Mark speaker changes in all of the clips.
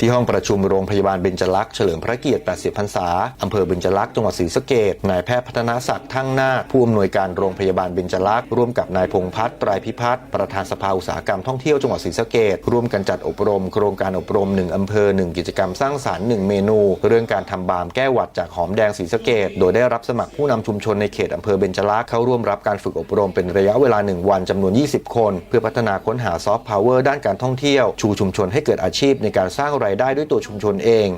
Speaker 1: ที่ห้องประชุมโรงพยาบาลเบญจลักษ์เฉลิมพระเกียรติ 80 พรรษา อำเภอเบญจลักษ์ จังหวัดศรีสะเกษนายแพทย์พัฒนาศักดิ์ทั้งหน้า ผู้อำนวยการโรงพยาบาลเบญจลักษ์ร่วมกับนายพงพัฒน์ไตรพิพัฒน์ประธานสภาอุตสาหกรรมท่องเที่ยวจังหวัดศรีสะเกษร่วมกันจัดอบรม โครงการอบรม 1 อำเภอ 1 กิจกรรมสร้างสรรค์1เมนู เรื่องการทำบาล์มแก้หวัดจากหอมแดงศรีสะเกษโดยได้รับสมัครผู้นำชุมชนในเขตอำเภอเบญจลักษ์เข้าร่วมรับการฝึกอบรมเป็นระยะเวลา 1 วันจำนวน 20 คน เพื่อพัฒนาค้นหาซอฟต์พาวเวอร์ด้านการท่องเที่ยวชูชุมชนให้เกิดอาชีพในการสร้างรายได้ด้วยตัวชุมชนเอง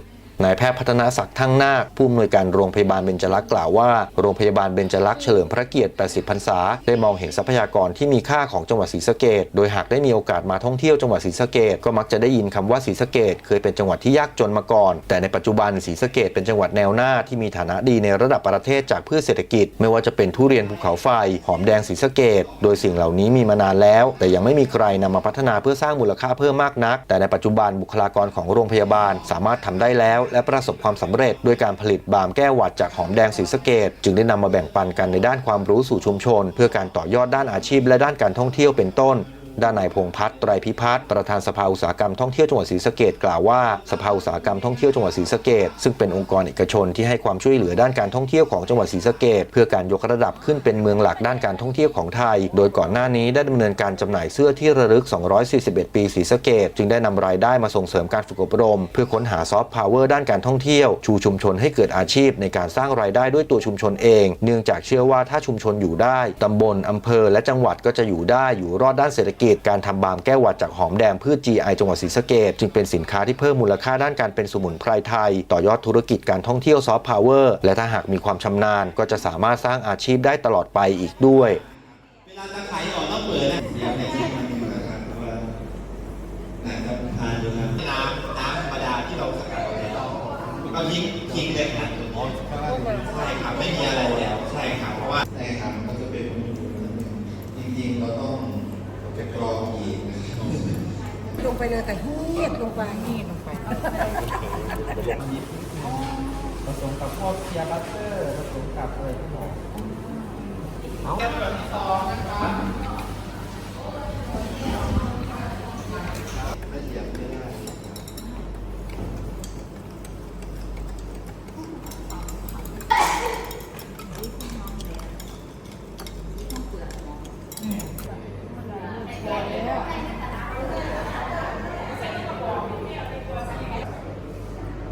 Speaker 1: นายแพทย์พัฒนาศักดิ์ทั้งนาคผู้อำนวยการโรงพยาบาลเบญจลักษ์กล่าวว่า โรงพยาบาลเบญจลักษ์เฉลิมพระเกียรติ 80 พรรษา ได้มองเห็นทรัพยากรที่มีค่าของจังหวัดศรีสะเกดโดยหากได้มีโอกาสมาท่องเที่ยวจังหวัดศรีสะเกดก็มักจะได้ยินคำว่าศรีสะเกดเคยเป็นจังหวัดที่ยากจนมาก่อน แต่ในปัจจุบันศรีสะเกดเป็นจังหวัดแนวหน้าที่มีฐานะดีในระดับประเทศจากพืชเศรษฐกิจ ไม่ว่าจะเป็นทุเรียนภูเขาไฟหอมแดงศรีสะเกดโดยสิ่งเหล่านี้มีมานานแล้ว แต่ยังไม่มีใครนำมาพัฒนาเพื่อสร้างมูลค่าเพิ่มมากนัก แต่ในปัจจุบันบุคลากรของโรงพยาบาลสามารถทำได้แล้วและประสบความสำเร็จด้วยการผลิตบามแก้วหวัดจากหอมแดงสีสเกต จึงได้นำมาแบ่งปันกันในด้านความรู้สู่ชุมชน เพื่อการต่อยอดด้านอาชีพและด้านการท่องเที่ยวเป็นต้น ด้านนายพงพัฒน์ไตรพิพัฒน์ประธานสภาอุตสาหกรรมท่องเที่ยวจังหวัดศรีสะเกดกล่าวว่าสภาอุตสาหกรรมท่องเที่ยวจังหวัดศรีสะเกดซึ่งเป็นองค์กรเอกชนที่ให้ความช่วยเหลือด้านการท่องเที่ยวของจังหวัดศรีสะเกดเพื่อการยกระดับขึ้นเป็นเมืองหลักด้านการท่องเที่ยวของไทย โดยก่อนหน้านี้ได้ดำเนินการจำหน่ายเสื้อที่ระลึก 241 ปีศรีสะเกดจึงได้นำรายได้มาส่งเสริมการฝึกอบรม เพื่อค้นหาซอฟต์พาวเวอร์ด้านการท่องเที่ยว ชูชุมชนให้เกิดอาชีพในการสร้างรายได้ด้วยตัวชุมชนเอง เนื่องจากเชื่อว่าถ้าชุมชนอยู่ได้ตำบลอำเภอ และจังหวัดก็จะอยู่ได้อยู่รอดด้านเศรษฐกิจการทำบามแก้หวัดจากหอมแดงพืช GI จังหวัดศรีสะเกดจึงเป็นสินค้าที่เพิ่มมูลค่าด้านการเป็นสมุนไพรไทย ต่อยอดธุรกิจการท่องเที่ยวซอฟต์พาวเวอร์และถ้าหากมีความชำนาญ ก็จะสามารถสร้างอาชีพได้ตลอดไปอีกด้วย
Speaker 2: เวลาจะขายออกต้องเปิดนะเดี๋ยวในที่มันมีนะครับว่านะครับทานดูครับน้ำน้ำธรรมดาที่เราสกัดเอาแล้วก็ทิ้งทิ้งเลยครับใช่ครับไม่มีอะไรแล้วใช่ครับเพราะว่า
Speaker 3: ใช่ครับมันก็เป็นจริงๆ เราต้องจะกรองอีกนะครับ
Speaker 4: ลง ไปเลยแต่เฮียดลงไปฮีดลงไป
Speaker 5: ผสมกับพวกเพียร์บัตเตอร์ผสมกับอะไรที่หมอเอา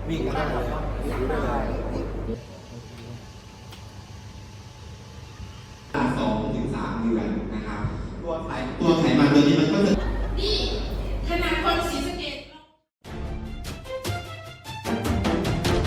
Speaker 2: วิ่งได้เลยสองถึงสามเดือนนะครับ ตัวไขตัวไขมันตัวนี้มันก็จะ